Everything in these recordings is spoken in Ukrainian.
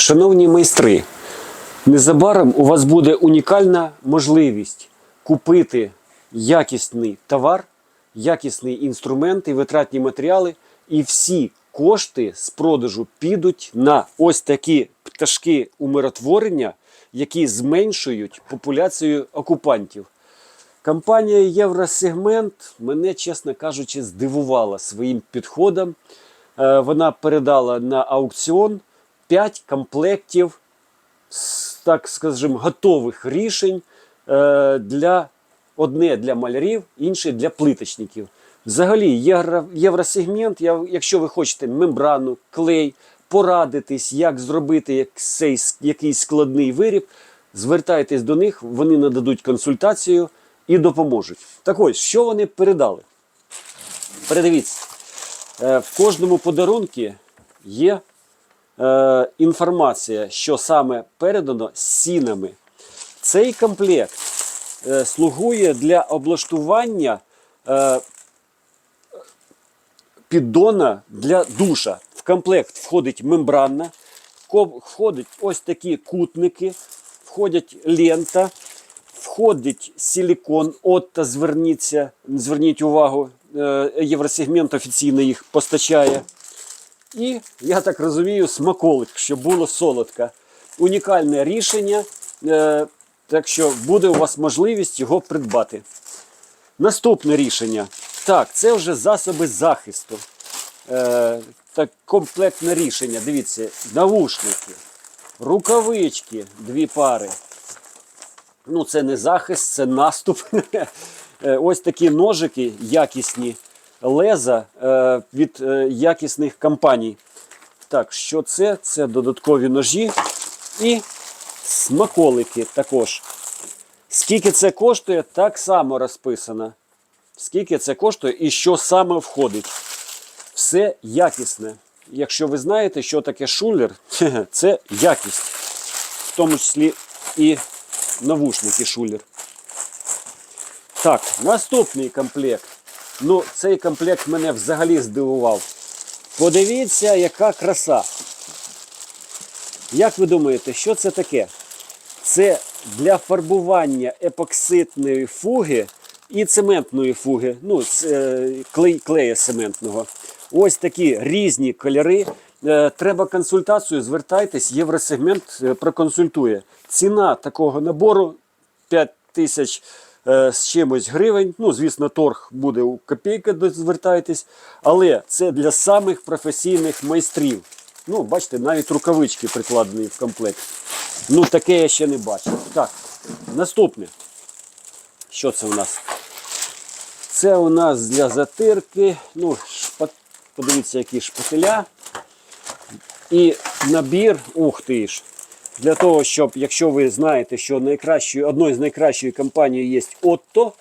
Шановні майстри, незабаром у вас буде унікальна можливість купити якісний товар, якісний інструмент і витратні матеріали, і всі кошти з продажу підуть на ось такі пташки умиротворення, які зменшують популяцію окупантів. Компанія Євросегмент мене, чесно кажучи, здивувала своїм підходом. Е, Вона передала на аукціон 5 комплектів, так скажімо, готових рішень е, для одне для малярів, інше для плиточників. Взагалі, євро, євросегмент, якщо ви хочете мембрану, клей, порадитись, як зробити цей якийсь складний виріб, звертайтесь до них, вони нададуть консультацію і допоможуть. Так ось, що вони передали? Передивіться, е, в кожному подарунку є е, інформація, що саме передано сінами. Цей комплект е, слугує для облаштування е, піддона для душа. В комплект входить мембранна, ко- входять ось такі кутники, входять лента, входить силікон. От зверніться, зверніть увагу, Євросегмент офіційно їх постачає. І, я так розумію, смаколик, щоб було солодко. Унікальне рішення, е, так що буде у вас можливість його придбати. Наступне рішення. Так, це вже засоби захисту. Е, так, комплектне рішення. Дивіться, навушники, рукавички, дві пари. Ну, це не захист, це наступ. Е, Ось такі ножики якісні, леза е, від е, якісних компаній. Так, що це? Це додаткові ножі і смаколики також. Скільки це коштує, так само розписано. Скільки це коштує і що саме входить. Все якісне. Якщо ви знаєте, що таке шулер, це якість. В тому числі і навушники шулер. Так, наступний комплект. Ну, цей комплект мене взагалі здивував. Подивіться, яка краса. Як ви думаєте, що це таке? Це для фарбування епоксидної фуги і цементної фуги, ну, е, клей, клея цементного. Ось такі різні кольори. Е, Треба консультацію, звертайтесь, Євросегмент е, проконсультує. Ціна такого набору 5 тисяч з чимось гривень. Ну, звісно, торг буде у копійка, де звертайтесь. Але це для самих професійних майстрів. Ну, бачите, навіть рукавички прикладені в комплект. Ну, таке я ще не бачив. Так, наступне. Що це у нас? Це у нас для затирки. Ну, шпат... подивіться, які шпателя. І набір, ух ти ж. Для того, щоб, якщо ви знаєте, що найкращою, одною з найкращої компаній є Otto,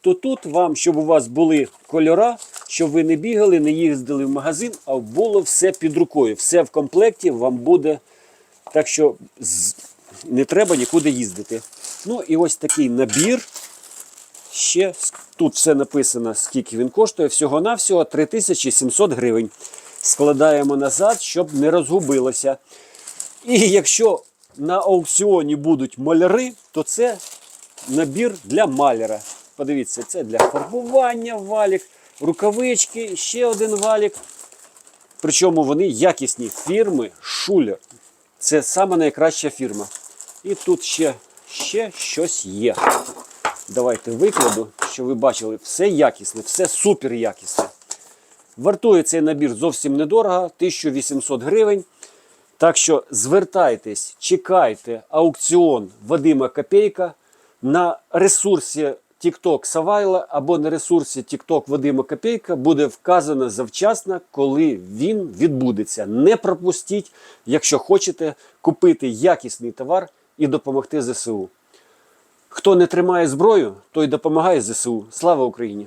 то тут вам, щоб у вас були кольора, щоб ви не бігали, не їздили в магазин, а було все під рукою. Все в комплекті вам буде. Так що не треба нікуди їздити. Ну і ось такий набір. Ще тут все написано, скільки він коштує. Всього-навсього 3700 гривень. Складаємо назад, щоб не розгубилося. І якщо на аукціоні будуть маляри, то це набір для маляра. Подивіться, це для фарбування валік, рукавички, ще один валік. Причому вони якісні фірми Шулер. Це саме найкраща фірма. І тут ще, ще щось є. Давайте викладу, щоб ви бачили, все якісне, все супер якісне. Вартує цей набір зовсім недорого, 1800 гривень. Так що звертайтесь, чекайте аукціон Вадима Копейка на ресурсі TikTok Савайла або на ресурсі TikTok Вадима Копейка буде вказано завчасно, коли він відбудеться. Не пропустіть, якщо хочете купити якісний товар і допомогти ЗСУ. Хто не тримає зброю, той допомагає ЗСУ. Слава Україні!